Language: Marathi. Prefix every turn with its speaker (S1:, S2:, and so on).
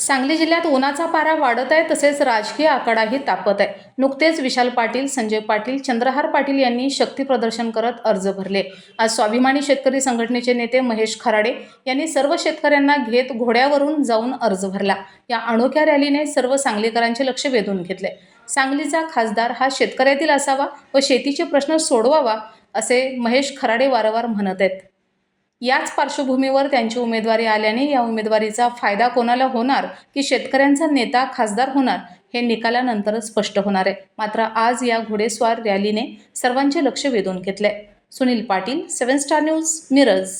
S1: सांगली जिल्ह्यात उन्हाचा पारा वाढत आहे तसेच राजकीय आकडाही तापत आहे. नुकतेच विशाल पाटील संजय पाटील चंद्रहार पाटील यांनी शक्ती प्रदर्शन करत अर्ज भरले. आज स्वाभिमानी शेतकरी संघटनेचे नेते महेश खराडे यांनी सर्व शेतकऱ्यांना घेत घोड्यावरून जाऊन अर्ज भरला. या अनोख्या रॅलीने सर्व सांगलीकरांचे लक्ष वेधून घेतले. सांगलीचा खासदार हा शेतकऱ्यातील असावा व शेतीचे प्रश्न सोडवावा असे महेश खराडे वारंवार म्हणत आहेत. याच पार्श्वभूमीवर त्यांची उमेदवारी आल्याने या उमेदवारीचा फायदा कोणाला होणार की शेतकऱ्यांचा नेता खासदार होणार हे निकालानंतरच स्पष्ट होणार आहे. मात्र आज या घोडेस्वार रॅलीने सर्वांचे लक्ष वेधून घेतले. Sunil Patil seven star news Miraj.